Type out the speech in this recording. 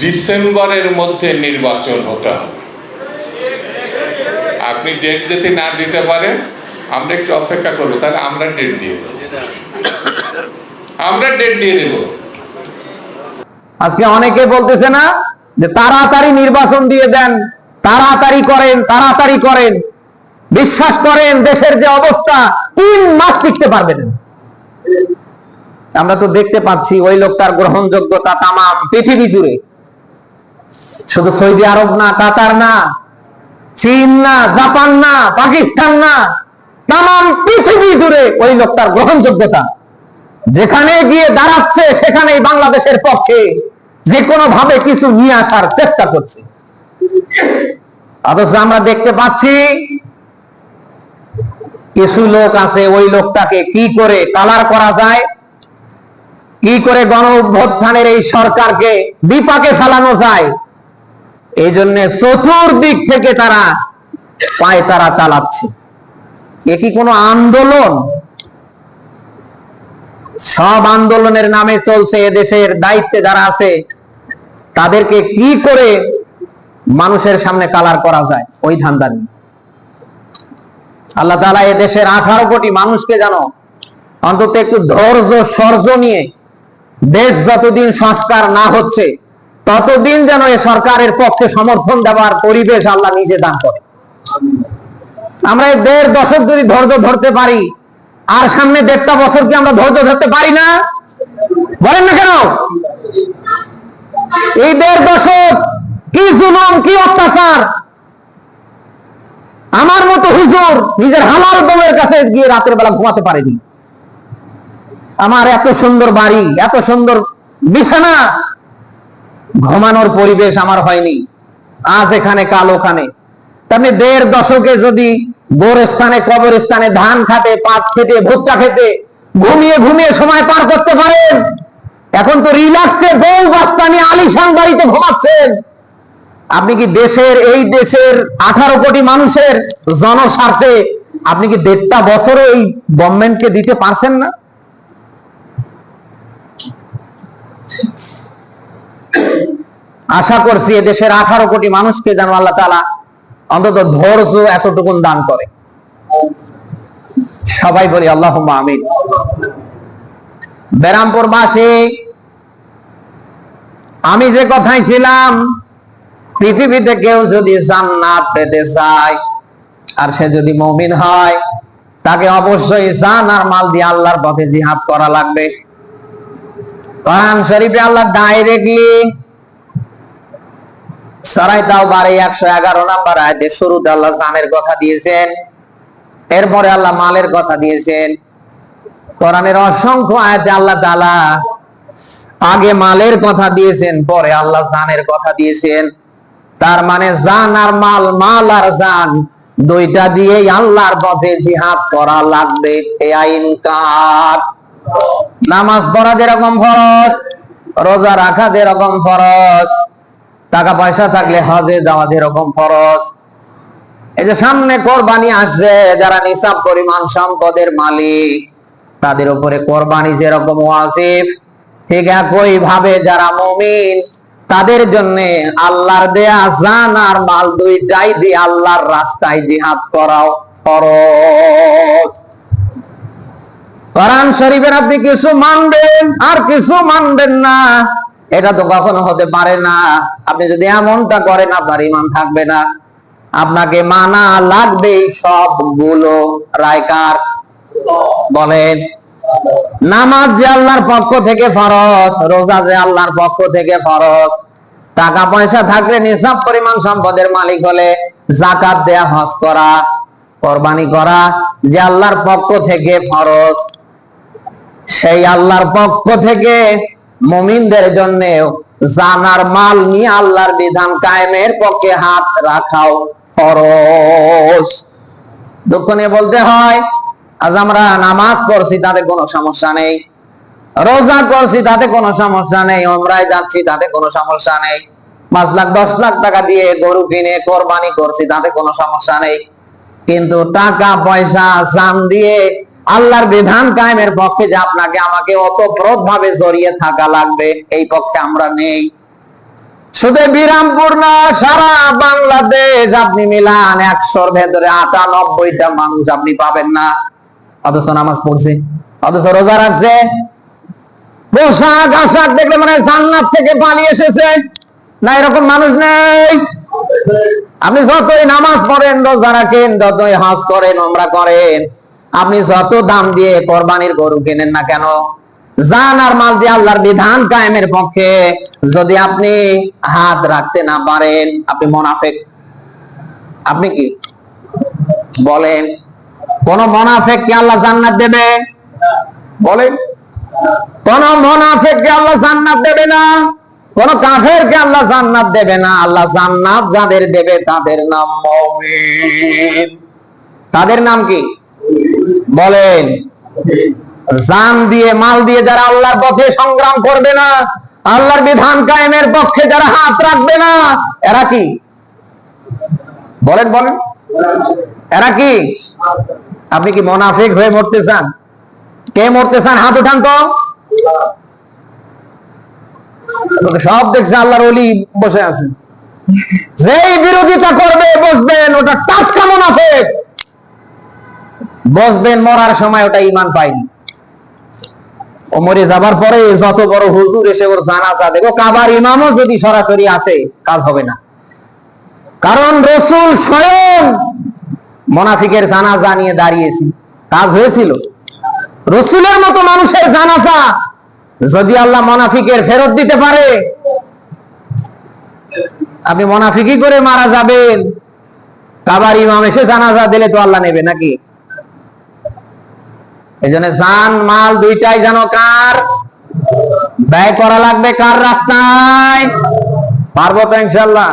ডিসেম্বরের মধ্যে নির্বাচন হতে হবে। আপনি ডেট যদি না দিতে পারেন, আমরা একটু অপেক্ষা করব, তাহলে আমরা ডেট দিয়ে দেবো। আমরা ডেট দিয়ে দেবো। আজকে অনেকে বলতেছে না যে তাড়াতাড়ি নির্বাচন দিয়ে দেন, তাড়াতাড়ি করেন তাড়াতাড়ি করেন। বিশ্বাস করেন, দেশের যে অবস্থা, তিন মাস টিকতে পারবেন। আমরা তো দেখতে পাচ্ছি ওই লোকটার গ্রহণযোগ্যতা তামাম পৃথিবী জুড়ে। শুধু সৌদি আরব না, কাতার না, চীন না, জাপান না, পাকিস্তান না, তামাম পৃথিবী জুড়ে ওই লোকটার গ্রহণযোগ্যতা। যেখানে গিয়ে দাঁড়াচ্ছে, সেখানেই বাংলাদেশের পক্ষে যে কোনো ভাবে কিছু নিয়ে আসার চেষ্টা করছে। অথচ আমরা দেখতে পাচ্ছি, কিছু লোক আছে, ওই লোকটাকে কি করে কালার করা যায়, কি করে গণ অভ্যুত্থানের এই সরকারকে বিপাকে ফেলানো যায় এই জন্য চতুর্দিক থেকে তারা পায় তারা চালাচ্ছে। এ কি কোনো আন্দোলন? সব আন্দোলনের নামে চলছে এদেশের দায়িত্বে যারা আছে, তাদেরকে কি করে মানুষের সামনে কালার করা যায়? ওই ধান্দা নিয়ে। আল্লাহ তালা এদেশের আঠারো কোটি মানুষকে জানো, অন্তত একটু ধৈর্য সর্য নিয়ে দেশ যতদিন সংস্কার না হচ্ছে ততদিন যেন এ সরকারের পক্ষে সমর্থন দেওয়ার পরিবেশ আল্লাহ নিজে দান করে। আমরা এই দেড় দশক যদি ধৈর্য ধরতে পারি, আর সামনে দেড়টা বছর কি আমরা ধৈর্য ধরতে পারি না? বলেন না কেন? এই দেড় দশক কি জুলুম, কি অত্যাচার? আমার মতো হুজুর নিজের হালাল বউয়ের কাছে গিয়ে রাতের বেলা ঘুমাতে পারেনি। আমার এত সুন্দর বাড়ি, এত সুন্দর বিছানা ঘুমানোর পরিবেশ আমার হয়নি। আজ এখানে, কাল ওখানে। তেমনি দেড় দশকে যদি গোরস্থানে, কবরস্থানে ধান খাতে পাট খেতে ভুট্টা খেতে ঘুমিয়ে ঘুমিয়ে সময় পার করতে পারেন। এখন তো রিল্যাক্সে বউ বাস্তা নিয়ে আলিশান বাড়িতে ঘুমাচ্ছেন। আপনি কি দেশের, এই দেশের আঠারো কোটি মানুষের জনস্বার্থে আপনি কি দেড়টা বছর এই গভর্নমেন্টকে দিতে পারছেন না? আশা করছি দেশের আঠারো কোটি মানুষকে যেন আল্লাহ তালা অন্তত ধৈর্য এতটুকুন দান করে। সবাই বলি আল্লাহ আমিন। বেরামপুর মাসে আমি যে কথাই ছিলাম, পৃথিবীতে কেউ যদি জান্নাত পেতে চায়, আর সে যদি মমিন হয়, তাকে অবশ্যই জান আর মাল দিয়ে আল্লাহর পথে জিহাদ করা লাগবে। কোরআন শরীফে আল্লাহ ডাইরেক্টলি বারে একশো এগারো আয়তে শুরুতে আল্লাহ কথা দিয়েছেন। এরপরে আল্লাহ মালের কথা দিয়েছেন। কোরআনের অসংখ্য আল্লাহ তাআলা আগে মালের কথা দিয়েছেন, পরে আল্লাহ জানের কথা দিয়েছেন। তার মানে জান আর মাল মাল আর জান দুইটা দিয়ে আল্লাহর পথে জিহাদ করা লাগবে, এ আইন কার? নামাজ পড়া যেরকম ফরজ, রোজা রাখা যেরকম ফরজ টাকা পয়সা থাকলে হজে যাওয়া যেরকম ফরজ এই যে সামনে কোরবানি আসছে, যারা নিসাব পরিমাণ সম্পদের মালিক, তাদের উপরে কোরবানি যেরকম ওয়াজিব, ঠিক একই ভাবে যারা মুমিন, তাদের জন্য আল্লাহর দেয়া জান আর মাল দুইটাই দিয়ে আল্লাহর রাস্তায় জিহাদ করাও ফরজ। কোরআন শরীফের আপনি কিছু মানবেন আর কিছু মানবেন না। এটা তো কখনো হতে পারে না। আপনি যদি এমনটা করেন, আপনার ইমান থাকবে না। আপনাকে মানা লাগবে সবগুলো। রায়কার বলেন, নামাজ যে আল্লাহর পক্ষ থেকে ফরজ, রোজা যে আল্লাহর পক্ষ থেকে ফরজ টাকা পয়সা থাকলে নিসাব পরিমাণ সম্পদের মালিক হলে জাকাত দেয়া, হজ করা, কোরবানি করা যে আল্লাহর পক্ষ থেকে ফরজ, সেই আল্লাহর পক্ষ থেকে মুমিনদের জন্য জানার মাল নিয়ে আল্লাহর বিধান কায়েমের পক্ষে হাত রাখাও ফরজ। দুঃখ নিয়ে বলতে হয়, আজ আমরা নামাজ পড়ছি, তাতে কোনো সমস্যা নেই। রোজা করছি, তাতে কোনো সমস্যা নেই। ওমরায় যাচ্ছি, তাতে কোনো সমস্যা নেই। পাঁচ লাখ, দশ লাখ টাকা দিয়ে গরু কিনে, কোরবানি করছি, তাতে কোনো সমস্যা নেই। কিন্তু টাকা, পয়সা, জান দিয়ে আল্লাহর বিধান কায়েমের পক্ষে যে আপনাকে আমাকে অতপ্রত ভাবে জড়িয়ে থাকা লাগবে, এই পক্ষে আমরা নেই। শুধু বিরামপুর না, সারা বাংলাদেশ আপনি মিলান একশোর ভেতরে আটানব্বইটা মানুষ আপনি পাবেন না। অথচ নামাজ পড়ছে, অথচ রোজা রাখছে। পোশাক আশাক দেখলে মানে জান্নাত থেকে পালিয়ে এসেছে। না, এরকম মানুষ নেই। আপনি যতই নামাজ পড়েন, রোজা রাখেন, যতই হজ করেন ওমরা করেন আপনি যত দাম দিয়ে কোরবানির গরু কেনেন না কেন, জান আর মাল দিয়ে আল্লাহর বিধান কায়েমের পক্ষে, যদি আপনি হাত রাখতে না পারেন, আপনি মোনাফেক। আপনি কি? বলেন, কোন মোনাফেক কি আল্লাহ জান্নাত দেবে? বলেন, কোন মোনাফেক কে আল্লাহ জান্নাত দেবে না? কোন কাফের কে আল্লাহ জান্নাত দেবে না? আল্লাহ জান্নাত যাদের দেবে তাদের নাম মুমিন। তাদের নাম কি? বলেন, জান দিয়ে, মাল দিয়ে যারা আল্লাহর পথে সংগ্রাম করবে না, আল্লাহর বিধান কায়েমের পক্ষে যারা হাত রাখবে না, এরা কি? বলেন বলেন। এরা কি? আপনি কি মোনাফিক হয়ে মরতে চান? কে মরতে চান? হাত উঠান তো। সব দেখছে, আল্লাহর অলি বসে আছে যেই বিরোধিতা করবে, বসবেন, ওটা টাটকা মুনাফেক। বসবেন, মরার সময় ওটা ইমান পাইনি। ও মরে যাবার পরে যত বড় হুজুর এসে ওর জানাজা দেখো কাবার ইমামও যদি সরাসরি আসে, কাজ হবে না। কারণ রসুল স্বয়ং মোনাফিকের জানাজা নিয়ে দাঁড়িয়েছি কাজ হয়েছিল। রসুলের মতো মানুষের জানাজা যদি আল্লাহ মোনাফিকের ফেরত দিতে পারে, আপনি মোনাফিকি করে মারা যাবেন। কাবার ইমাম এসে জানাজা দিলে তো আল্লাহ নেবে নাকি? এই জন্য জান, মাল দুইটাই যেন কার? ব্যয় করা লাগবে কার রাস্তায়? পারব তো ইনশাল্লাহ।